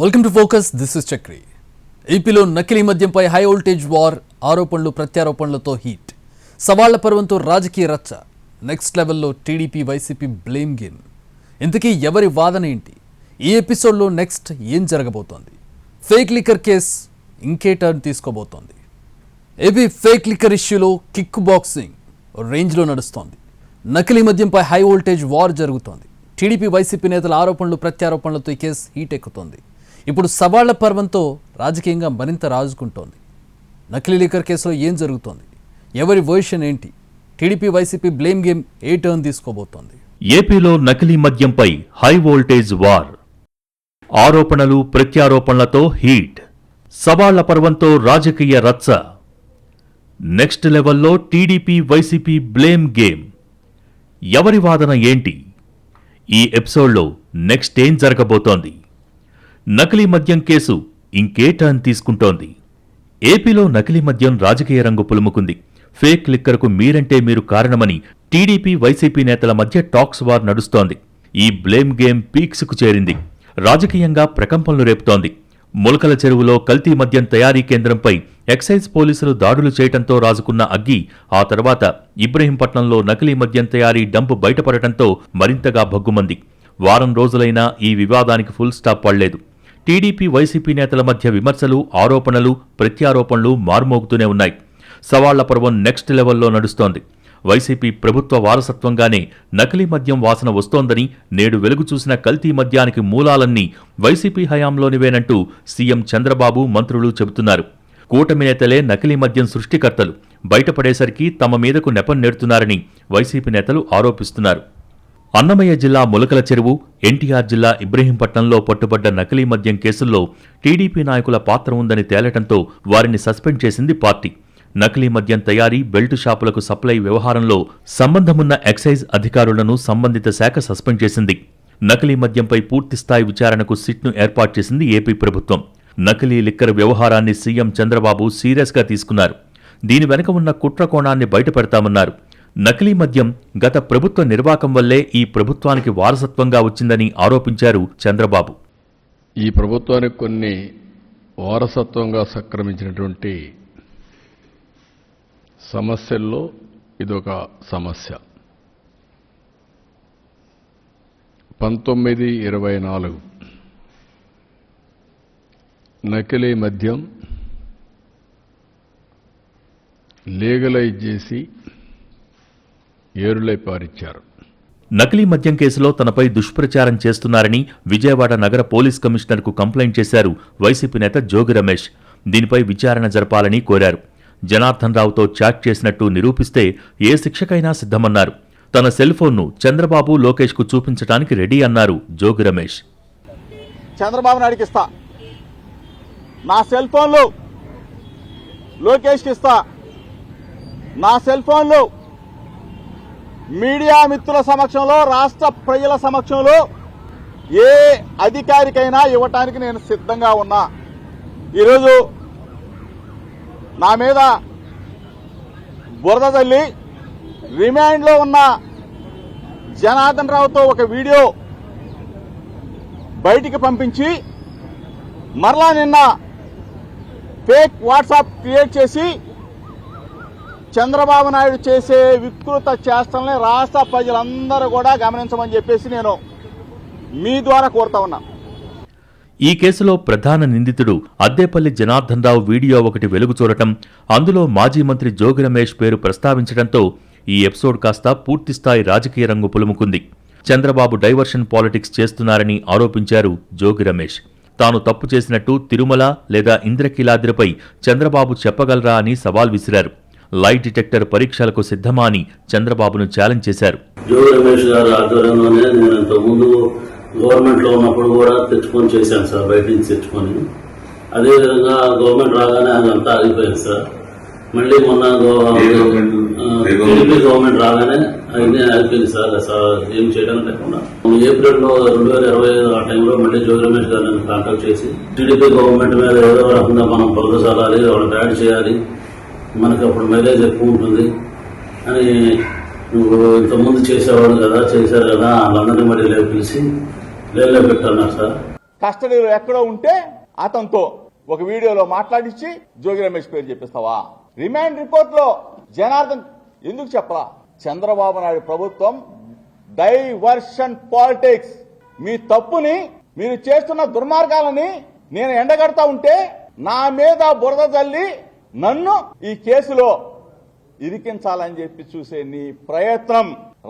Welcome to focus this is Chakri ఏపీలో నకిలీ మద్యంపై హై వోల్టేజ్ వార్ ఆరోపణలు ప్రత్యారోపణలతో హీట్ సవాళ్ళ పర్వంతో రాజకీయ రచ్చ. నెక్స్ట్ లెవెల్లో టీడీపీ వైసీపీ బ్లేమ్ గేమ్ ఇంతకీ ఎవరి వాదన ఏంటి? ఈ ఎపిసోడ్లో నెక్స్ట్ ఏం జరగబోతోంది? ఫేక్ లిక్కర్ కేస్ ఇంకే టర్న్ తీసుకోబోతోంది. ఏపీ ఫేక్ లిక్కర్ ఇష్యూలో కిక్ బాక్సింగ్ రేంజ్లో నడుస్తోంది. నకిలీ మద్యంపై హై వోల్టేజ్ వార్ జరుగుతోంది. టీడీపీ వైసీపీ నేతల ఆరోపణలు ప్రత్యారోపణలతో ఈ కేసు హీట్ ఎక్కుతోంది. ఇప్పుడు సవాళ్ళ పర్వంతో రాజకీయంగా మరింత రాజుకుంటోంది. నకిలీ లీకర్ కేసులో ఏం జరుగుతోంది? ఎవరి వర్షన్ ఏంటి? టీడీపీ వైసీపీ బ్లేమ్ గేమ్ ఏ టర్న్ తీసుకోబోతోంది? ఏపీలో నకిలీ మద్యంపై హై వోల్టేజ్ వార్ ఆరోపణలు ప్రత్యారోపణలతో హీట్ సవాళ్ళ పర్వంతో రాజకీయ రచ్చ. నెక్స్ట్ లెవెల్లో టీడీపీ వైసీపీ బ్లేమ్ గేమ్ ఎవరి వాదన ఏంటి? ఈ ఎపిసోడ్లో నెక్స్ట్ ఏం జరగబోతోంది? నకిలీ మద్యం కేసు ఇంకే టర్న్ తీసుకుంటోంది. ఏపీలో నకిలీ మద్యం రాజకీయ రంగు పులుముకుంది. ఫేక్ లిక్కర్కు మీరంటే మీరు కారణమని టీడీపీ వైసీపీ నేతల మధ్య టాక్స్ వార్ నడుస్తోంది. ఈ బ్లేమ్ గేమ్ పీక్స్కు చేరింది. రాజకీయంగా ప్రకంపనలు రేపుతోంది. ములకల చెరువులో కల్తీ మద్యం తయారీ కేంద్రంపై ఎక్సైజ్ పోలీసులు దాడులు చేయటంతో రాజుకున్న అగ్గి ఆ తర్వాత ఇబ్రహీంపట్నంలో నకిలీ మద్యం తయారీ డంప్ బయటపడటంతో మరింతగా భగ్గుమంది. వారం రోజులైనా ఈ వివాదానికి ఫుల్ స్టాప్ పడలేదు టీడీపీ వైసీపీ నేతల మధ్య విమర్శలు ఆరోపణలు ప్రత్యారోపణలు మార్మోగుతూనే ఉన్నాయి. సవాళ్ళ పర్వం నెక్స్ట్ లెవెల్లో నడుస్తోంది. వైసీపీ ప్రభుత్వ వారసత్వంగానే నకిలీ మద్యం వాసన వస్తోందని నేడు వెలుగు చూసిన కల్తీ మద్యానికి మూలాలన్నీ వైసీపీ హయాంలోనివేనంటూ సీఎం చంద్రబాబు మంత్రులు చెబుతున్నారు. కూటమి నేతలే నకిలీ మద్యం సృష్టికర్తలు. బయటపడేసరికి తమ మీదకు నెపం నేడుతున్నారని వైసీపీ నేతలు ఆరోపిస్తున్నారు. అన్నమయ్య జిల్లా ములకల చెరువు ఎన్టీఆర్ జిల్లా ఇబ్రహీంపట్నంలో పట్టుబడ్డ నకిలీ మద్యం కేసుల్లో టీడీపీ నాయకుల పాత్ర ఉందని తేలటంతో వారిని సస్పెండ్ చేసింది పార్టీ. నకిలీ మద్యం తయారీ బెల్ట్ షాపులకు సప్లై వ్యవహారంలో సంబంధమున్న ఎక్సైజ్ అధికారులను సంబంధిత శాఖ సస్పెండ్ చేసింది. నకిలీ మద్యంపై పూర్తిస్థాయి విచారణకు సిట్ను ఏర్పాటు చేసింది ఏపీ ప్రభుత్వం. నకిలీ లిక్కర్ వ్యవహారాన్ని సీఎం చంద్రబాబు సీరియస్గా తీసుకున్నారు. దీని వెనుక ఉన్న కుట్ర కోణాన్ని బయటపెడతామన్నారు. నకిలీ మద్యం గత ప్రభుత్వ నిర్వాకం వల్లే ఈ ప్రభుత్వానికి వారసత్వంగా వచ్చిందని ఆరోపించారు చంద్రబాబు. ఈ ప్రభుత్వానికి కొన్ని వారసత్వంగా సంక్రమించినటువంటి సమస్యల్లో ఇదొక సమస్య. పంతొమ్మిది ఇరవై నాలుగు. నకిలీ మద్యం లీగలైజ్ చేసి ఏరులై పారిచ్చారు. నకిలీ మద్యం కేసులో తనపై దుష్ప్రచారం చేస్తున్నారని విజయవాడ నగర పోలీస్ కమిషనర్కు కంప్లైంట్ చేశారు వైసీపీ నేత జోగి రమేష్. దీనిపై విచారణ జరపాలని కోరారు. జనార్దన్ రావుతో చాట్ చేసినట్టు నిరూపిస్తే ఏ శిక్షకైనా సిద్ధమన్నారు. తన సెల్ ఫోన్ను చంద్రబాబు లోకేష్కు చూపించడానికి రెడీ అన్నారు జోగి రమేష్. చంద్రబాబు నాయుడుకి ఇస్తా. నా సెల్ ఫోన్లు లోకేష్కి ఇస్తా. నా సెల్ ఫోన్లు మీడియా మిత్రుల సమక్షంలో రాష్ట్ర ప్రజల సమక్షంలో ఏ అధికారికైనా ఇవ్వటానికి నేను సిద్ధంగా ఉన్నా. ఈరోజు నా మీద బురద తల్లి రిమాండ్లో ఉన్న జనార్దన్ రావుతో ఒక వీడియో బయటికి పంపించి మరలా నిన్న ఫేక్ వాట్సాప్ క్రియేట్ చేసి చంద్రబాబు నాయుడు చేసే వికృత చేష్టల్ని రాష్ట్ర ప్రజలందరూ కూడా గమనించమని చెప్పేసి నేను మీ ద్వారా కోరుతా ఉన్నా. ఈ కేసులో ప్రధాన నిందితుడు అద్దేపల్లి జనార్దన్ రావు వీడియో ఒకటి వెలుగు చూడటం అందులో మాజీ మంత్రి జోగి రమేష్ పేరు ప్రస్తావించడంతో ఈ ఎపిసోడ్ కాస్త పూర్తిస్థాయి రాజకీయ రంగు పులుముకుంది. చంద్రబాబు డైవర్షన్ పాలిటిక్స్ చేస్తున్నారని ఆరోపించారు జోగి రమేష్. తాను తప్పు చేసినట్టు తిరుమల లేదా ఇంద్రకీలాద్రిపై చంద్రబాబు చెప్పగలరా అని సవాల్ విసిరారు. లై డిటెక్టర్ పరీక్షలకు సిద్ధమా అని చంద్రబాబును ఛాలెంజ్ చేశారు. జోగి రమేష్ గారి ఆధ్వర్యంలోనే నేను ఇంతకుముందు గవర్నమెంట్లో ఉన్నప్పుడు కూడా తెచ్చుకొని చేశాను సార్ బయట నుంచి తెచ్చుకొని. అదేవిధంగా గవర్నమెంట్ రాగానే అదంతా ఆగిపోయింది సార్. మళ్ళీ మొన్న? టీడీపీ గవర్నమెంట్ రాగానే అన్నీ ఆగిపోయింది సార్. ఏం చేయడం లేకుండా. ఏప్రిల్లో రెండు వేల ఇరవై ఐదు ఆ టైంలో మళ్ళీ జోగి రమేష్ గారు నన్ను కాంటాక్ట్ చేసి టీడీపీ గవర్నమెంట్ మీద ఏదో రకంగా మనం చల్లాలి వాళ్ళని యాడ్ చేయాలి మనకు అప్పుడు మైలేజ్ ఎక్కువ ఉంటుంది. అని నువ్వు ఇంతకుముందు చేసేవాడు కదా చేశారు కదా వాళ్ళందరినీ మరి ఇలా పిలిచి లేలే పెట్టాను సార్. కస్టడీలో ఎక్కడో ఉంటే అతనితో ఒక వీడియోలో మాట్లాడించి జోగి రమేష్ పేరు చెప్పిస్తావా? రిమాండ్ రిపోర్ట్లో జనార్దన్ ఎందుకు చెప్పరా చంద్రబాబు నాయుడు ప్రభుత్వం డైవర్షన్ పాలిటిక్స్. మీ తప్పుని మీరు చేస్తున్న దుర్మార్గాలని నేను ఎండగడతా ఉంటే నా మీద బురద తల్లి నన్ను ఈ కేసులో ఇరికించాలని చెప్పి చూసే నీ ప్రయత్నం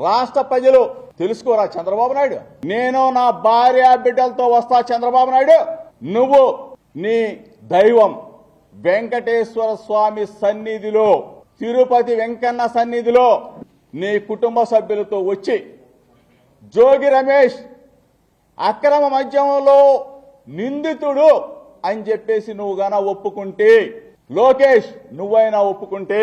రాష్ట్ర ప్రజలు తెలుసుకోరా చంద్రబాబు నాయుడు? నేను నా భార్య బిడ్డలతో వస్తా చంద్రబాబు నాయుడు. నువ్వు నీ దైవం వెంకటేశ్వర స్వామి సన్నిధిలో తిరుపతి వెంకన్న సన్నిధిలో నీ కుటుంబ సభ్యులతో వచ్చి జోగి రమేష్ అక్రమ మద్యంలో నిందితుడు అని చెప్పేసి నువ్వు గాన ఒప్పుకుంటే లోకేష్ నువ్వైనా ఒప్పుకుంటే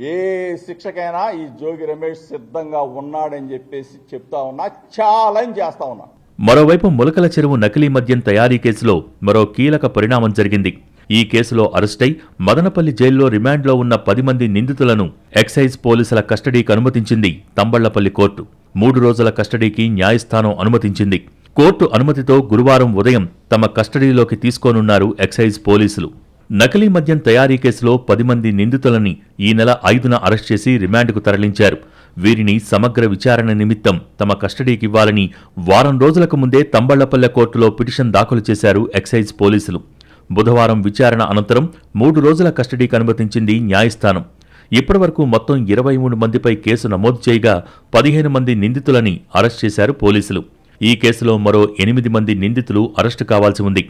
ఏ శిక్షకైనా ఈ జోగి రమేష్ సిద్ధంగా ఉన్నాడని చెప్పేసి చెప్తా ఉన్నా ఛాలెంజ్ చేస్తా ఉన్నా. మరోవైపు ములకల చెరువు నకిలీ మద్యం తయారీ కేసులో మరో కీలక పరిణామం జరిగింది. ఈ కేసులో అరెస్టై మదనపల్లి జైల్లో రిమాండ్లో ఉన్న పది మంది నిందితులను ఎక్సైజ్ పోలీసుల కస్టడీకి అనుమతించింది తంబళ్ళపల్లి కోర్టు. మూడు రోజుల కస్టడీకి న్యాయస్థానం అనుమతించింది. కోర్టు అనుమతితో గురువారం ఉదయం తమ కస్టడీలోకి తీసుకోనున్నారు ఎక్సైజ్ పోలీసులు. నకిలీ మద్యం తయారీ కేసులో పది మంది నిందితులని ఈ నెల ఐదున అరెస్ట్ చేసి రిమాండ్కు తరలించారు. వీరిని సమగ్ర విచారణ నిమిత్తం తమ కస్టడీకివ్వాలని వారం రోజులకు ముందే తంబళ్ళపల్లె కోర్టులో పిటిషన్ దాఖలు చేశారు ఎక్సైజ్ పోలీసులు. బుధవారం విచారణ అనంతరం మూడు రోజుల కస్టడీకి అనుమతించింది న్యాయస్థానం. ఇప్పటివరకు మొత్తం ఇరవై మూడు మందిపై కేసు నమోదు చేయగా పదిహేను మంది నిందితులని అరెస్ట్ చేశారు పోలీసులు. ఈ కేసులో మరో ఎనిమిది మంది నిందితులు అరెస్టు కావాల్సి ఉంది.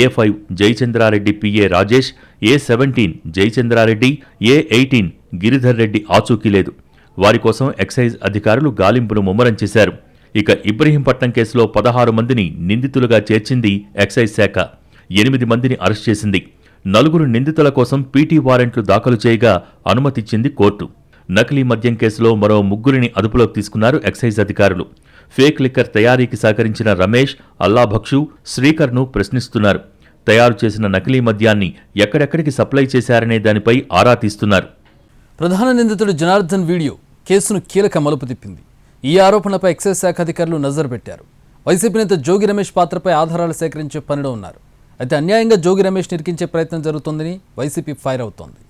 A five Jayachandra Reddy PA Rajesh A seventeen Jayachandra Reddy A eighteen Giridhar Reddy ఆచూకీ లేదు. వారి కోసం ఎక్సైజ్ అధికారులు గాలింపును ముమ్మరం చేశారు. ఇక ఇబ్రహీంపట్నం కేసులో పదహారు మందిని నిందితులుగా చేర్చింది ఎక్సైజ్ శాఖ. ఎనిమిది మందిని అరెస్ట్ చేసింది. నలుగురు నిందితుల కోసం పీటీ వారెంట్లు దాఖలు చేయగా అనుమతిచ్చింది కోర్టు. నకిలీ మద్యం కేసులో మరో ముగ్గురిని అదుపులోకి తీసుకున్నారు ఎక్సైజ్ అధికారులు. ఫేక్ లిక్కర్ తయారీకి సహకరించిన రమేష్ అల్లాభక్షు శ్రీకర్ను ప్రశ్నిస్తున్నారు. తయారు చేసిన నకిలీ మద్యాన్ని ఎక్కడెక్కడికి సప్లై చేశారనే దానిపై ఆరా తీస్తున్నారు. ప్రధాన నిందితుడు జనార్దన్ వీడియో కేసును కీలక మలుపు తిప్పింది. ఈ ఆరోపణలపై ఎక్సైజ్ శాఖ అధికారులు నజరు పెట్టారు. వైసీపీ నేత జోగి రమేష్ పాత్రపై ఆధారాలు సేకరించే పనిలో ఉన్నారు. అయితే అన్యాయంగా జోగి రమేష్ నిరికించే ప్రయత్నం జరుగుతోందని వైసీపీ ఫైర్ అవుతోంది.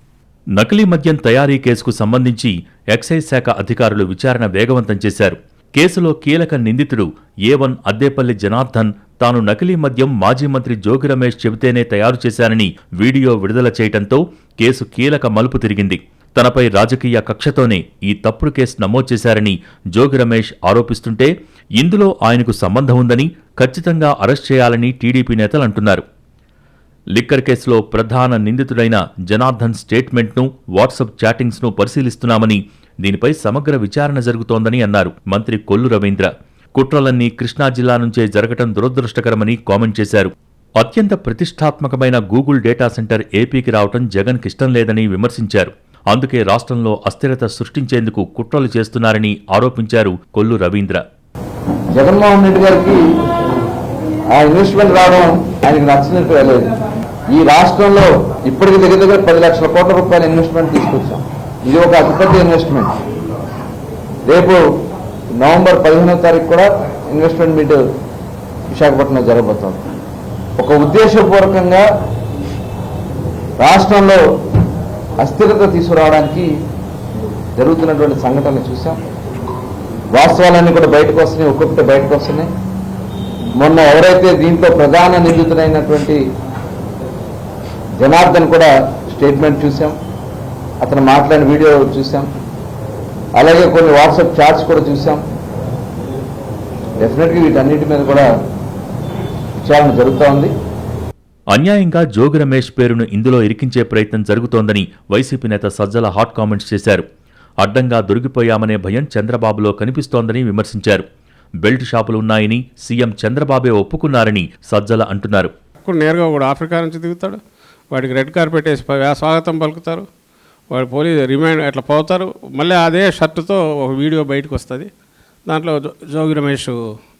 నకిలీ మద్యం తయారీ కేసుకు సంబంధించి ఎక్సైజ్ శాఖ అధికారులు విచారణ వేగవంతం చేశారు. కేసులో కీలక నిందితుడు ఏ వన్ అద్దేపల్లి జనార్దన్ తాను నకిలీ మద్యం మాజీ మంత్రి జోగి రమేష్ చెబితేనే తయారు చేశానని వీడియో విడుదల చేయటంతో కేసు కీలక మలుపు తిరిగింది. తనపై రాజకీయ కక్షతోనే ఈ తప్పుడు కేసు నమోదు చేశారని జోగి రమేష్ ఆరోపిస్తుంటే ఇందులో ఆయనకు సంబంధం ఉందని ఖచ్చితంగా అరెస్ట్ చేయాలని టీడీపీ నేతలు అంటున్నారు. లిక్కర్ కేసులో ప్రధాన నిందితుడైన జనార్దన్ స్టేట్మెంట్ను వాట్సాప్ చాటింగ్స్ను పరిశీలిస్తున్నామని దీనిపై సమగ్ర విచారణ జరుగుతోందని అన్నారు. మంత్రి కొల్లు రవీంద్ర కుట్రలన్నీ కృష్ణా జిల్లా నుంచే జరగటం దురదృష్టకరమని కామెంట్ చేశారు. అత్యంత ప్రతిష్టాత్మకమైన గూగుల్ డేటా సెంటర్ ఏపీకి రావటం జగన్ ఇష్టం లేదని విమర్శించారు. అందుకే రాష్ట్రంలో అస్థిరత సృష్టించేందుకు కుట్రలు చేస్తున్నారని ఆరోపించారు కొల్లు రవీంద్ర. జగన్మోహన్ రెడ్డి గారికి ఆ ఇన్వెస్ట్మెంట్ రావడం ఆయనకు నచ్చినట్టు లేదు. ఈ రాష్ట్రంలో ఇప్పటికి దగ్గర దగ్గర పది లక్షల కోట్ల రూపాయల ఇన్వెస్ట్మెంట్ తీసుకొచ్చాం. ఇది ఒక అతిపెద్ద ఇన్వెస్ట్మెంట్ రేపు నవంబర్ పదిహేనో తారీఖు కూడా ఇన్వెస్ట్మెంట్ మీట్ విశాఖపట్నంలో జరగబోతోంది. ఒక ఉద్దేశపూర్వకంగా రాష్ట్రంలో అస్థిరత తీసుకురావడానికి జరుగుతున్నటువంటి సంఘటనలు చూసాం. వాస్తవాలన్నీ కూడా బయటకు వస్తున్నాయి ఒక్కొక్కటి బయటకు వస్తున్నాయి. మొన్న ఎవరైతే దీంట్లో ప్రధాన నిందితుడైనటువంటి జనార్దన్ కూడా స్టేట్మెంట్ చూసాం. అతను మాట్లాడిన వీడియో చూసాం అలాగే కొన్ని వాట్సాప్ చాట్స్ కూడా చూసాం డెఫినెట్గా వీటన్నిటి మీద కూడా విచారణ జరుగుతూ ఉంది అన్యాయంగా జోగి రమేష్ పేరును ఇందులో ఇరికించే ప్రయత్నం జరుగుతోందని వైసీపీ నేత సజ్జల హాట్ కామెంట్స్ చేశారు. అడ్డంగా దొరికిపోయామనే భయం చంద్రబాబులో కనిపిస్తోందని విమర్శించారు. బెల్ట్ షాపులు ఉన్నాయని సీఎం చంద్రబాబే ఒప్పుకున్నారని సజ్జల అంటున్నారు. నేరుగా కూడా ఆఫ్రికా నుంచి దిగుతాడు. వాడికి రెడ్ కార్పెట్ వేసి స్వాగతం పలుకుతారు. వాడు పోలీసు రిమైండ్ అట్లా పోతారు. మళ్ళీ అదే షర్టుతో ఒక వీడియో బయటకు వస్తుంది. దాంట్లో జోగి రమేష్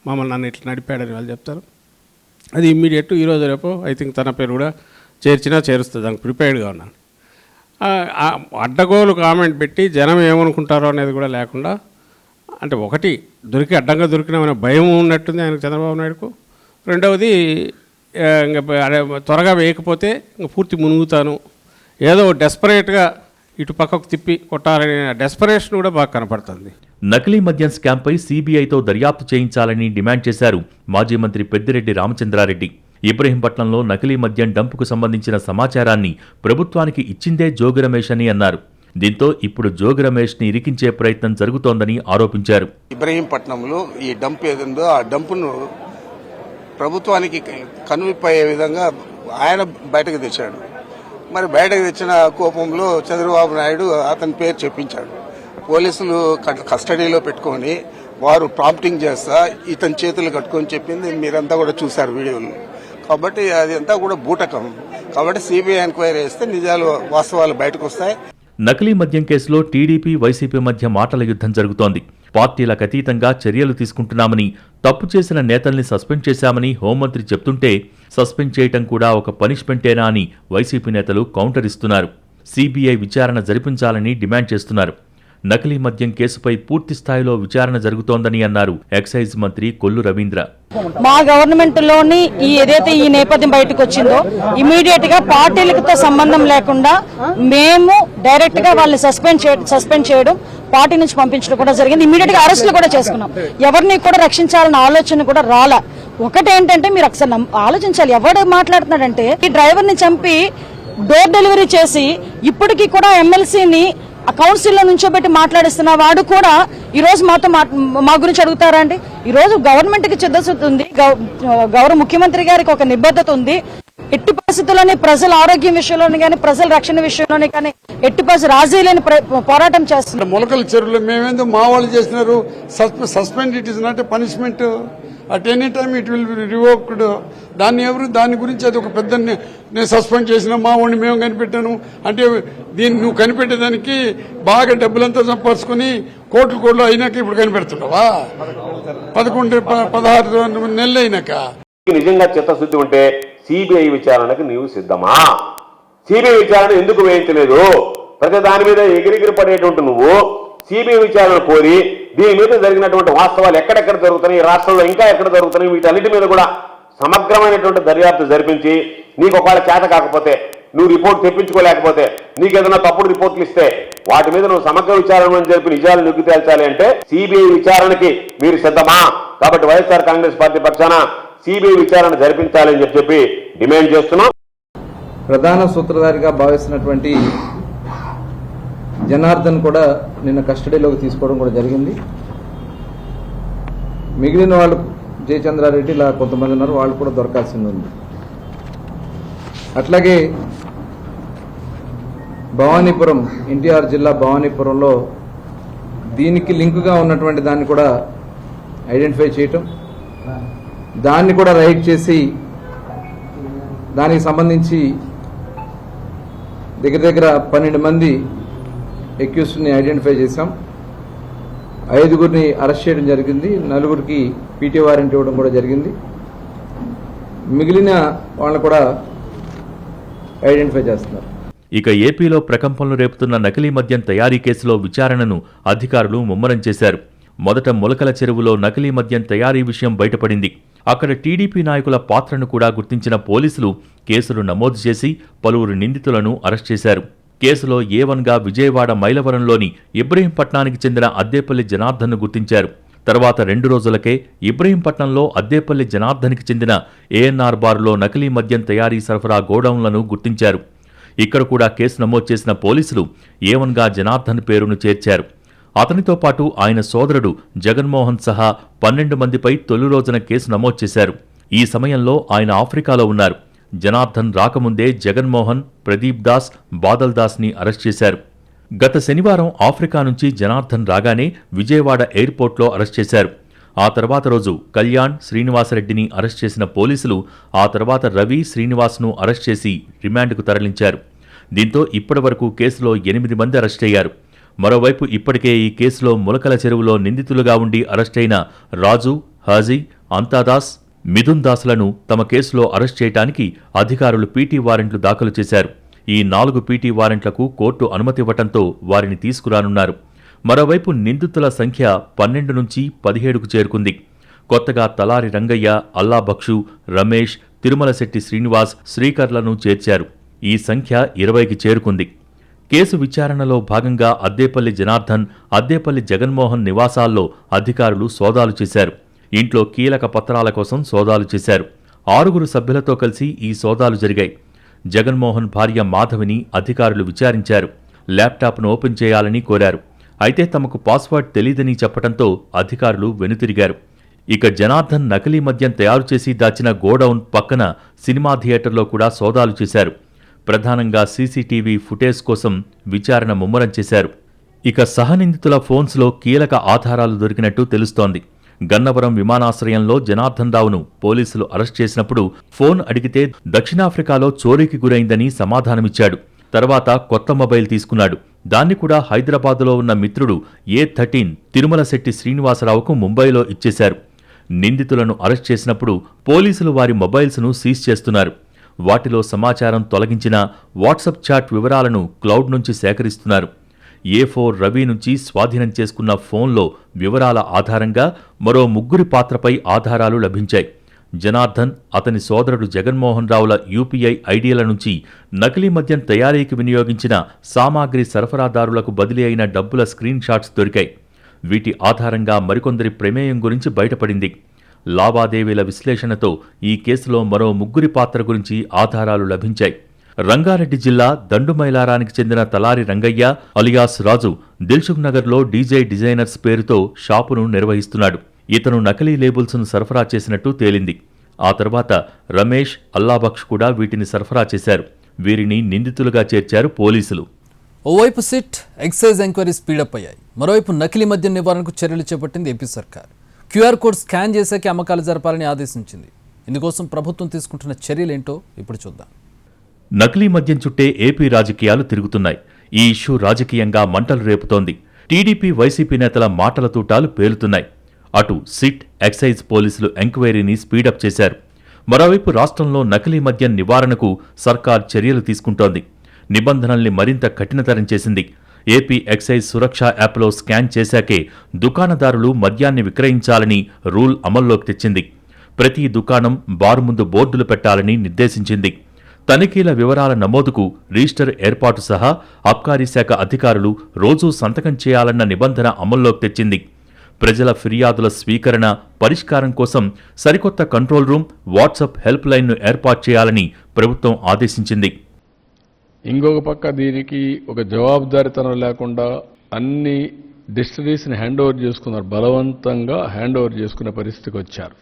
మమ్మల్ని నన్ను ఇట్లా నడిపాడని వాళ్ళు చెప్తారు. అది ఇమ్మీడియట్ ఈరోజు రేపు ఐ థింక్ తన పేరు కూడా చేర్చినా చేరుస్తుంది. దానికి ప్రిపేర్డ్గా ఉన్నాను. అడ్డగోలు కామెంట్ పెట్టి జనం ఏమనుకుంటారో అనేది కూడా లేకుండా అంటే ఒకటి దొరికి అడ్డంగా దొరికినామనే భయం ఉన్నట్టుంది ఆయనకు చంద్రబాబు నాయుడుకు. రెండవది ఇంకా త్వరగా వేయకపోతే ఇంకా పూర్తి మునుగుతాను. ఏదో డెస్పరేట్గా ఇటు పక్కకు తిప్పి కొట్టాలనే డెస్పరేషన్ కూడా బాగా కనపడుతుంది. నకిలీ మద్యం స్కామ్పై సీబీఐతో దర్యాప్తు చేయించాలని డిమాండ్ చేశారు మాజీ మంత్రి పెద్దిరెడ్డి రామచంద్రారెడ్డి. ఇబ్రహీంపట్నంలో నకిలీ మద్యం డంపుకు సంబంధించిన సమాచారాన్ని ప్రభుత్వానికి ఇచ్చిందే జోగి రమేష్ అని అన్నారు. దీంతో ఇప్పుడు జోగి రమేష్ని ఇరికించే ప్రయత్నం జరుగుతోందని ఆరోపించారు. ఇబ్రహీంపట్నంలో ఈ డంప్ ఏదుందో ఆ డంపును ప్రభుత్వానికి కనువిప్పయ్యే విధంగా ఆయన బయటకు తెచ్చాడు. మరి బయటకు తెచ్చిన కోపంలో చంద్రబాబు నాయుడు అతని పేరు చెప్పించాడు. పోలీసులు కస్టడీలో పెట్టుకొని వారు ప్రాంప్టింగ్ చేస్తా ఇతని చేతులు కట్టుకొని చెప్పింది మీరంతా కూడా చూశారు వీడియోలు. కాబట్టి అది అంతా కూడా బూటకం. కాబట్టి సిబిఐ ఎంక్వైరీ చేస్తే నిజాలు వాస్తవాలు బయటకు వస్తాయి. నకిలీ మద్యం కేసులో టీడీపీ వైసీపీ మధ్య మాటల యుద్ధం జరుగుతోంది. పార్టీలకు అతీతంగా చర్యలు తీసుకుంటున్నామని తప్పు చేసిన నేతల్ని సస్పెండ్ చేశామని హోంమంత్రి చెప్తుంటే సస్పెండ్ చేయటం కూడా ఒక పనిష్మెంటేనా అని వైసీపీ నేతలు కౌంటర్ ఇస్తున్నారు. సీబీఐ విచారణ జరిపించాలని డిమాండ్ చేస్తున్నారు. నకిలీ మద్యం కేసుపై పూర్తి స్థాయిలో విచారణ జరుగుతోందని అన్నారు ఎక్సైజ్ మంత్రి కొల్లు రవీంద్ర. మా గవర్నమెంట్లోని ఈ ఏదైతే ఈ నేపథ్యం బయటకు వచ్చిందో ఇమీడియట్గా పార్టీలతో సంబంధం లేకుండా మేము డైరెక్ట్గా వాళ్ళని సస్పెండ్ సస్పెండ్ చేయడం పార్టీ నుంచి పంపించడం కూడా జరిగింది. ఇమీడియట్గా అరెస్టులు కూడా చేసుకున్నాం. ఎవరిని కూడా రక్షించాలన్న ఆలోచన కూడా రాలా. ఒకటేంటంటే మీరు ఒకసారి ఆలోచించాలి. ఎవడు మాట్లాడుతున్నాడంటే ఈ డ్రైవర్ని చంపి డోర్ డెలివరీ చేసి ఇప్పటికీ కూడా ఎమ్మెల్సీని ఆ కౌన్సిల్లో నుంచోబెట్టి మాట్లాడిస్తున్న వాడు కూడా ఈ రోజు మాతో మా గురించి అడుగుతారా అండి? ఈ రోజు గవర్నమెంట్కి చిద్దశుద్ధి ఉంది గౌరవ ముఖ్యమంత్రి గారికి ఒక నిబద్ధత ఉంది. ఎట్టి పరిస్థితుల్లోని ప్రజల ఆరోగ్యం విషయంలోని కానీ ప్రజల రక్షణ విషయంలోని కానీ ఎట్టి పరిస్థితి రాజీ లేని ప్ర- పోరాటం చేస్తున్నారు. మొలకల చెరువులు మేమేందో మా వాళ్ళు చేసినారు? Suspend it is not punishment at any time it will be revoked దాన్ని ఎవరు దాని గురించి అది ఒక పెద్ద నేను సస్పెండ్ చేసిన మా వాడిని మేము కనిపెట్టాను. అంటే దీన్ని నువ్వు కనిపెట్టేదానికి బాగా డబ్బులంతా సంపాదించుకొని కోట్లు కోట్లు అయినాక ఇప్పుడు కనిపెడుతున్నావా? పదకొండు పదహారు నెలలు అయినాక. నిజంగా చిత్తశుద్ధి ఉంటే సిబిఐ విచారణకు నీవు సిద్ధమా? సిబిఐ విచారణ ఎందుకు వేయించలేదు? ప్రతి దాని మీద ఎగిరిగిరి పడేటువంటి నువ్వు సిబిఐ విచారణ కోరి దీని మీద జరిగినటువంటి వాస్తవాలు ఎక్కడెక్కడ జరుగుతున్నాయి? ఈ రాష్ట్రంలో ఇంకా ఎక్కడ జరుగుతున్నాయి? వీటన్నిటి మీద కూడా సమగ్రమైనటువంటి దర్యాప్తు జరిపించి నీకు ఒకవేళ చేత కాకపోతే నువ్వు రిపోర్ట్ తెప్పించుకోలేకపోతే నీకు ఏదైనా తప్పుడు రిపోర్ట్లు ఇస్తే వాటి మీద నువ్వు సమగ్ర విచారణ జరిపి నిజాలు నొక్కి తేల్చాలి అంటే సిబిఐ విచారణకి మీరు సిద్ధమా? కాబట్టి వైఎస్ఆర్ కాంగ్రెస్ పార్టీ పక్షాన సిబిఐ విచారణ జరిపించాలని చెప్పి డిమాండ్ చేస్తున్నాం. ప్రధాన సూత్రధారిగా భావిస్తున్నటువంటి జనార్దన్ కూడా నిన్న కస్టడీలోకి తీసుకోవడం కూడా జరిగింది. మిగిలిన వాళ్ళు జయచంద్రారెడ్డి ఇలా కొంతమంది ఉన్నారు వాళ్ళు కూడా దొరకాల్సింది ఉంది. అట్లాగే భవానీపురం ఎన్టీఆర్ జిల్లా భవానీపురంలో దీనికి లింకుగా ఉన్నటువంటి దాన్ని కూడా ఐడెంటిఫై చేయటం దాన్ని కూడా రైట్ చేసి దానికి సంబంధించి దగ్గర దగ్గర పన్నెండు మంది ఎక్యూస్డ్ని ఐడెంటిఫై చేశాం. ఐదుగురిని అరెస్ట్ చేయడం జరిగింది. నలుగురికి పీటీ వారెంట్ ఇవ్వడం కూడా జరిగింది. మిగిలిన వాళ్ళని కూడా ఐడెంటిఫై చేస్తున్నారు. ఇక ఏపీలో ప్రకంపనలు రేపుతున్న నకిలీ మద్యం తయారీ కేసులో విచారణను అధికారులు ముమ్మరం చేశారు. మొదట మొలకల చెరువులో నకిలీ మద్యం తయారీ విషయం బయటపడింది. అక్కడ టీడీపీ నాయకుల పాత్రను కూడా గుర్తించిన పోలీసులు కేసులు నమోదు చేసి పలువురు నిందితులను అరెస్ట్ చేశారు. కేసులో ఏవన్గా విజయవాడ మైలవరంలోని ఇబ్రహీంపట్నానికి చెందిన అద్దేపల్లి జనార్దన్ను గుర్తించారు. తర్వాత రెండు రోజులకే ఇబ్రహీంపట్నంలో అద్దేపల్లి జనార్దన్కి చెందిన ఏఎన్ఆర్ బార్లో నకిలీ మద్యం తయారీ సరఫరా గోడౌన్లను గుర్తించారు. ఇక్కడ కూడా కేసు నమోదు చేసిన పోలీసులు ఏవన్గా జనార్దన్ పేరును చేర్చారు. అతనితో పాటు ఆయన సోదరుడు జగన్మోహన్ సహా పన్నెండు మందిపై తొలి రోజున కేసు నమోదు చేశారు. ఈ సమయంలో ఆయన ఆఫ్రికాలో ఉన్నారు. జనార్దన్ రాకముందే జగన్మోహన్ ప్రదీప్ దాస్ బాదల్ దాస్ని అరెస్ట్ చేశారు. గత శనివారం ఆఫ్రికా నుంచి జనార్దన్ రాగానే విజయవాడ ఎయిర్పోర్ట్లో అరెస్ట్ చేశారు. ఆ తర్వాత రోజు కళ్యాణ్ శ్రీనివాసరెడ్డిని అరెస్ట్ చేసిన పోలీసులు ఆ తర్వాత రవి శ్రీనివాస్ను అరెస్ట్ చేసి రిమాండ్కు తరలించారు. దీంతో ఇప్పటివరకు కేసులో ఎనిమిది మంది అరెస్ట్ అయ్యారు. మరోవైపు ఇప్పటికే ఈ కేసులో ములకల చెరువులో నిందితులుగా ఉండి అరెస్టైన రాజు హాజీ అంతాదాస్ మిథున్ దాస్లను తమ కేసులో అరెస్ట్ చేయడానికి అధికారులు పీటీ వారెంట్లు దాఖలు చేశారు. ఈ నాలుగు పీటీ వారెంట్లకు కోర్టు అనుమతి ఇవ్వటంతో వారిని తీసుకురానున్నారు. మరోవైపు నిందితుల సంఖ్య పన్నెండు నుంచి పదిహేడుకు చేరుకుంది. కొత్తగా తలారి రంగయ్య అల్లాబక్షు రమేష్ తిరుమలశెట్టి శ్రీనివాస్ శ్రీకర్లను చేర్చారు. ఈ సంఖ్య ఇరవైకి చేరుకుంది. కేసు విచారణలో భాగంగా అద్దేపల్లి జనార్దన్ అద్దేపల్లి జగన్మోహన్ నివాసాల్లో అధికారులు సోదాలు చేశారు. ఇంట్లో కీలక పత్రాల కోసం సోదాలు చేశారు. ఆరుగురు సభ్యులతో కలిసి ఈ సోదాలు జరిగాయి. జగన్మోహన్ భార్య మాధవిని అధికారులు విచారించారు. ల్యాప్టాప్ను ఓపెన్ చేయాలని కోరారు. అయితే తమకు పాస్వర్డ్ తెలీదని చెప్పడంతో అధికారులు వెనుతిరిగారు. ఇక జనార్దన్ నకిలీ మద్యం తయారు చేసి దాచిన గోడౌన్ పక్కన సినిమా థియేటర్లో కూడా సోదాలు చేశారు. ప్రధానంగా సీసీటీవీ ఫుటేజ్ కోసం విచారణ ముమ్మరం చేశారు. ఇక సహనిందితుల ఫోన్స్లో కీలక ఆధారాలు దొరికినట్టు తెలుస్తోంది. గన్నవరం విమానాశ్రయంలో జనార్దన్ రావును పోలీసులు అరెస్ట్ చేసినప్పుడు ఫోన్ అడిగితే దక్షిణాఫ్రికాలో చోరీకి గురైందని సమాధానమిచ్చాడు. తర్వాత కొత్త మొబైల్ తీసుకున్నాడు. దాన్ని కూడా హైదరాబాదులో ఉన్న మిత్రుడు ఏ థర్టీన్ తిరుమలశెట్టి శ్రీనివాసరావుకు ముంబైలో ఇచ్చేశారు. నిందితులను అరెస్ట్ చేసినప్పుడు పోలీసులు వారి మొబైల్స్ను సీజ్ చేస్తున్నారు. వాటిలో సమాచారం తొలగించిన వాట్సాప్ చాట్ వివరాలను క్లౌడ్ నుంచి సేకరిస్తున్నారు. ఏ ఫోర్ రవి నుంచి స్వాధీనం చేసుకున్న ఫోన్లో వివరాల ఆధారంగా మరో ముగ్గురి పాత్రపై ఆధారాలు లభించాయి. జనార్దన్ అతని సోదరుడు జగన్మోహన్ రావుల యూపీఐ ఐడీల నుంచి నకిలీ మద్యం తయారీకి వినియోగించిన సామాగ్రి సరఫరాదారులకు బదిలీ అయిన డబ్బుల స్క్రీన్ షాట్స్ దొరికాయి. వీటి ఆధారంగా మరికొందరి ప్రమేయం గురించి బయటపడింది. లావాదేవీల విశ్లేషణతో ఈ కేసులో మరో ముగ్గురి పాత్ర గురించి ఆధారాలు లభించాయి. రంగారెడ్డి జిల్లా దండుమైలారానికి చెందిన తలారి రంగయ్య అలియాస్ రాజు దిల్సుఖ్ నగర్లో డీజే డిజైనర్స్ పేరుతో షాపును నిర్వహిస్తున్నాడు. ఇతను నకిలీ లేబుల్స్ను సరఫరా చేసినట్టు తేలింది. ఆ తర్వాత రమేష్ అల్లాబక్ష్ కూడా వీటిని సరఫరా చేశారు. వీరిని నిందితులుగా చేర్చారు పోలీసులు. ఓవైపు సిట్ ఎక్సైజ్ ఎంక్వైరీ స్పీడప్ అయ్యాయి. మరోవైపు నకిలీ మద్యం నివారణకు చర్యలు చేపట్టింది ఏపీ సర్కార్. క్యూఆర్ కోడ్ స్కాన్ చేశాకే అమ్మకాలు జరపాలని ఆదేశించింది. ఇందుకోసం ప్రభుత్వం తీసుకుంటున్న చర్యలేంటో ఇప్పుడు చూద్దాం. నకిలీ మద్యం చుట్టే ఏపీ రాజకీయాలు తిరుగుతున్నాయి. ఈ ఇష్యూ రాజకీయంగా మంటలు రేపుతోంది. టీడీపీ వైసీపీ నేతల మాటల తూటాలు పేలుతున్నాయి. అటు సిట్ ఎక్సైజ్ పోలీసులు ఎంక్వైరీని స్పీడప్ చేశారు. మరోవైపు రాష్ట్రంలో నకిలీ మద్యం నివారణకు సర్కార్ చర్యలు తీసుకుంటోంది. నిబంధనల్ని మరింత కఠినతరం చేసింది. ఏపీ ఎక్సైజ్ సురక్ష యాప్లో స్కాన్ చేశాకే దుకాణదారులు మద్యాన్ని విక్రయించాలని రూల్ అమల్లోకి తెచ్చింది. ప్రతి దుకాణం బార్ ముందు బోర్డులు పెట్టాలని నిర్దేశించింది. తనిఖీల వివరాల నమోదుకు రిజిస్టర్ ఏర్పాటు సహా అబ్కారీ శాఖ అధికారులు రోజూ సంతకం చేయాలన్న నిబంధన అమల్లోకి తెచ్చింది. ప్రజల ఫిర్యాదుల స్వీకరణ పరిష్కారం కోసం సరికొత్త కంట్రోల్ రూమ్ వాట్సాప్ హెల్ప్ లైన్ను ఏర్పాటు చేయాలని ప్రభుత్వం ఆదేశించింది. ఇంకొక పక్క దీనికి ఒక జవాబుదారితనం లేకుండా అన్ని డిస్టరీస్ని హ్యాండ్ ఓవర్ చేసుకున్నారు. బలవంతంగా హ్యాండ్ ఓవర్ చేసుకునే పరిస్థితికి వచ్చారు.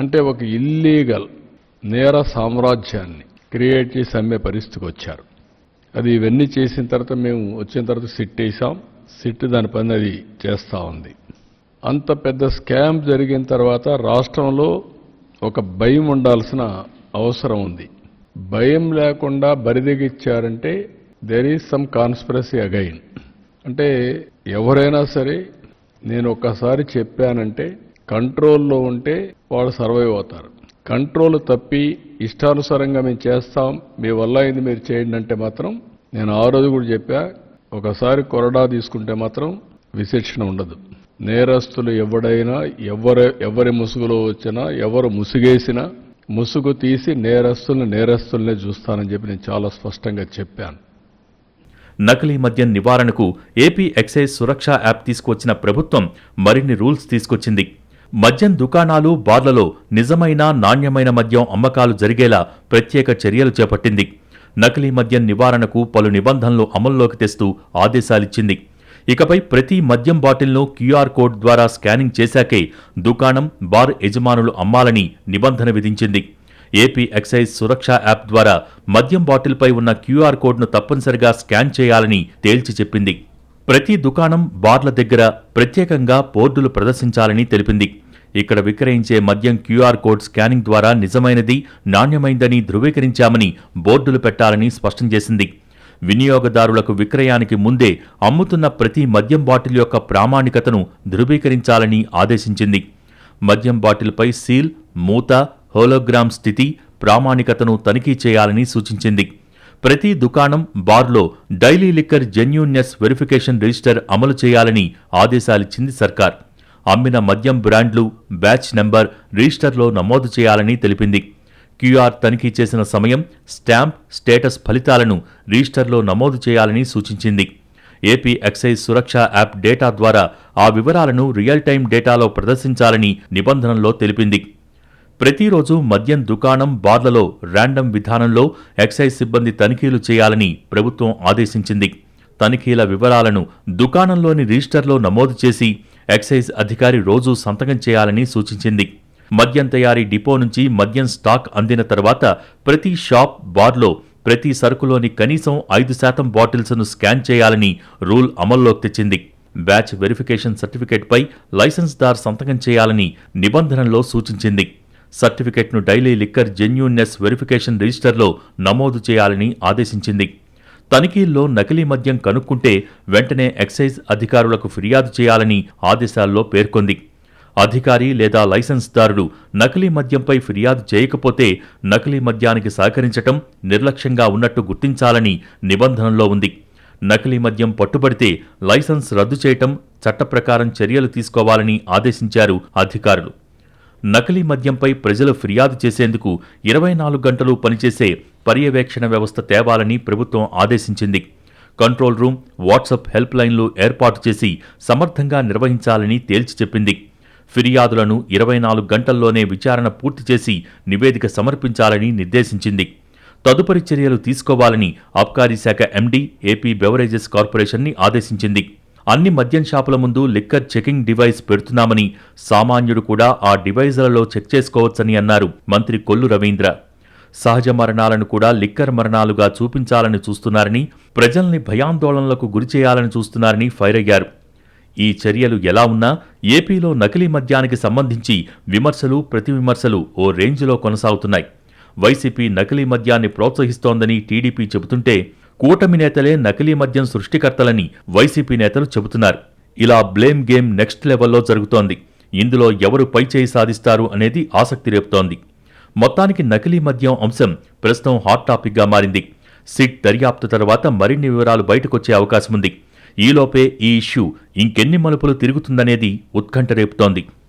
అంటే ఒక ఇల్లీగల్ నేర సామ్రాజ్యాన్ని క్రియేట్ చేసి అమ్మే పరిస్థితికి వచ్చారు. అది ఇవన్నీ చేసిన తర్వాత మేము వచ్చిన తర్వాత సిట్ వేసాం. సిట్ దాని పని అది చేస్తూ ఉంది. అంత పెద్ద స్కామ్ జరిగిన తర్వాత రాష్ట్రంలో ఒక భయం ఉండాల్సిన అవసరం ఉంది. భయం లేకుండా బరిదిగిచ్చారంటే there is some conspiracy again అంటే ఎవరైనా సరే నేను ఒక్కసారి చెప్పానంటే కంట్రోల్లో ఉంటే వాళ్ళు సర్వైవ్ అవుతారు. కంట్రోల్ తప్పి ఇష్టానుసారంగా మేము చేస్తాం మీ వల్ల అయింది మీరు చేయండి అంటే మాత్రం నేను ఆ రోజు కూడా చెప్పా ఒకసారి కొరడా తీసుకుంటే మాత్రం విశిక్షణ ఉండదు. నేరస్తులు ఎవడైనా ఎవరు ఎవరి ముసుగులో వచ్చినా ఎవరు ముసుగేసినా ముసుగు తీసి నేరస్తుల్ని నేరస్తుల్నే చూస్తానని చెప్పి నేను చాలా స్పష్టంగా చెప్పాను. నకిలీ మద్యం నివారణకు ఏపీ ఎక్సైజ్ సురక్ష యాప్ తీసుకొచ్చిన ప్రభుత్వం మరిన్ని రూల్స్ తీసుకొచ్చింది. మద్యం దుకాణాలు బార్లలో నిజమైన నాణ్యమైన మద్యం అమ్మకాలు జరిగేలా ప్రత్యేక చర్యలు చేపట్టింది. నకిలీ మద్యం నివారణకు పలు నిబంధనలు అమల్లోకి తెస్తూ ఆదేశాలిచ్చింది. ఇకపై ప్రతి మద్యం బాటిల్ను క్యూఆర్ కోడ్ ద్వారా స్కానింగ్ చేశాకే దుకాణం బార్ యజమానులు అమ్మాలని నిబంధన విధించింది. ఏపీ ఎక్సైజ్ సురక్ష యాప్ ద్వారా మద్యం బాటిల్పై ఉన్న క్యూఆర్ కోడ్ను తప్పనిసరిగా స్కాన్ చేయాలని తేల్చి చెప్పింది. ప్రతి దుకాణం బార్ల దగ్గర ప్రత్యేకంగా బోర్డులు ప్రదర్శించాలని తెలిపింది. ఇక్కడ విక్రయించే మద్యం క్యూఆర్ కోడ్ స్కానింగ్ ద్వారా నిజమైనది నాణ్యమైందని ధృవీకరించామని బోర్డులు పెట్టాలని స్పష్టం చేసింది. వినియోగదారులకు విక్రయానికి ముందే అమ్ముతున్న ప్రతి మద్యం బాటిల్ యొక్క ప్రామాణికతను ధృవీకరించాలని ఆదేశించింది. మద్యం బాటిల్పై సీల్ మూత హోలోగ్రామ్ స్థితి ప్రామాణికతను తనిఖీ చేయాలని సూచించింది. ప్రతి దుకాణం బార్లో daily liquor genuineness verification register అమలు చేయాలని ఆదేశాలిచ్చింది సర్కార్. అమ్మిన మద్యం బ్రాండ్లు బ్యాచ్ నెంబర్ రిజిస్టర్లో నమోదు చేయాలని తెలిపింది. క్యూఆర్ తనిఖీ చేసిన సమయం స్టాంప్ స్టేటస్ ఫలితాలను రిజిస్టర్లో నమోదు చేయాలని సూచించింది. AP excise Suraksha app data ద్వారా ఆ వివరాలను రియల్ టైం డేటాలో ప్రదర్శించాలని నిబంధనలో తెలిపింది. ప్రతిరోజు మద్యం దుకాణం బార్లలో ర్యాండమ్ విధానంలో ఎక్సైజ్ సిబ్బంది తనిఖీలు చేయాలని ప్రభుత్వం ఆదేశించింది. తనిఖీల వివరాలను దుకాణంలోని రిజిస్టర్లో నమోదు చేసి ఎక్సైజ్ అధికారి రోజూ సంతకం చేయాలని సూచించింది. మద్యం తయారీ డిపో నుంచి మద్యం స్టాక్ అందిన తర్వాత ప్రతి షాప్ బార్లో ప్రతి సరుకులోని కనీసం ఐదు శాతం బాటిల్స్ను స్కాన్ చేయాలని రూల్ అమల్లోకి తెచ్చింది. బ్యాచ్ వెరిఫికేషన్ సర్టిఫికేట్పై లైసెన్స్దార్ సంతకం చేయాలని నిబంధనలో సూచించింది. సర్టిఫికెట్ను డైలీ లిక్కర్ జెన్యూన్నెస్ వెరిఫికేషన్ రిజిస్టర్లో నమోదు చేయాలని ఆదేశించింది. తనిఖీల్లో నకిలీ మద్యం కనుక్కుంటే వెంటనే ఎక్సైజ్ అధికారులకు ఫిర్యాదు చేయాలని ఆదేశాల్లో పేర్కొంది. అధికారి లేదా లైసెన్స్దారుడు నకిలీ మద్యంపై ఫిర్యాదు చేయకపోతే నకిలీ మద్యానికి సహకరించటం నిర్లక్ష్యంగా ఉన్నట్టు గుర్తించాలని నిబంధనలో ఉంది. నకిలీ మద్యం పట్టుబడితే లైసెన్స్ రద్దు చేయటం చట్టప్రకారం చర్యలు తీసుకోవాలని ఆదేశించారు అధికారులు. నకిలీ మద్యంపై ప్రజలు ఫిర్యాదు చేసేందుకు ఇరవై నాలుగు గంటలు పనిచేసే పర్యవేక్షణ వ్యవస్థ తేవాలని ప్రభుత్వం ఆదేశించింది. కంట్రోల్ రూమ్ వాట్సాప్ హెల్ప్ లైన్లు ఏర్పాటు చేసి సమర్థంగా నిర్వహించాలని తేల్చి చెప్పింది. ఫిర్యాదులను ఇరవై నాలుగు గంటల్లోనే విచారణ పూర్తి చేసి నివేదిక సమర్పించాలని నిర్దేశించింది. తదుపరి చర్యలు తీసుకోవాలని అబ్కారీ శాఖ ఎండీ ఏపీ బెవరేజెస్ కార్పొరేషన్ని ఆదేశించింది. అన్ని మద్యం షాపుల ముందు లిక్కర్ చెకింగ్ డివైస్ పెడుతున్నామని సామాన్యుడు కూడా ఆ డివైజులలో చెక్ చేసుకోవచ్చని అన్నారు మంత్రి కొల్లు రవీంద్ర. సహజ మరణాలను కూడా లిక్కర్ మరణాలుగా చూపించాలని చూస్తున్నారని ప్రజల్ని భయాందోళనలకు గురిచేయాలని చూస్తున్నారని ఫైర్ అయ్యారు ఈ చర్యలు ఎలా ఉన్నా ఏపీలో నకిలీ మద్యానికి సంబంధించి విమర్శలు ప్రతివిమర్శలు ఓ రేంజ్లో కొనసాగుతున్నాయి. వైసీపీ నకిలీ మద్యాన్ని ప్రోత్సహిస్తోందని టీడీపీ చెబుతుంటే కూటమి నేతలే నకిలీ మద్యం సృష్టికర్తలని వైసీపీ నేతలు చెబుతున్నారు. ఇలా బ్లేమ్ గేమ్ నెక్స్ట్ లెవెల్లో జరుగుతోంది. ఇందులో ఎవరు పైచేయి సాధిస్తారు అనేది ఆసక్తి రేపుతోంది. మొత్తానికి నకిలీ మద్యం అంశం ప్రస్తుతం హాట్ టాపిక్గా మారింది. సిట్ దర్యాప్తు తర్వాత మరిన్ని వివరాలు బయటకొచ్చే అవకాశం ఉంది ఈలోపే ఈ ఇష్యూ ఇంకెన్ని మలుపులు తిరుగుతుందనేది ఉత్కంఠ రేపుతోంది.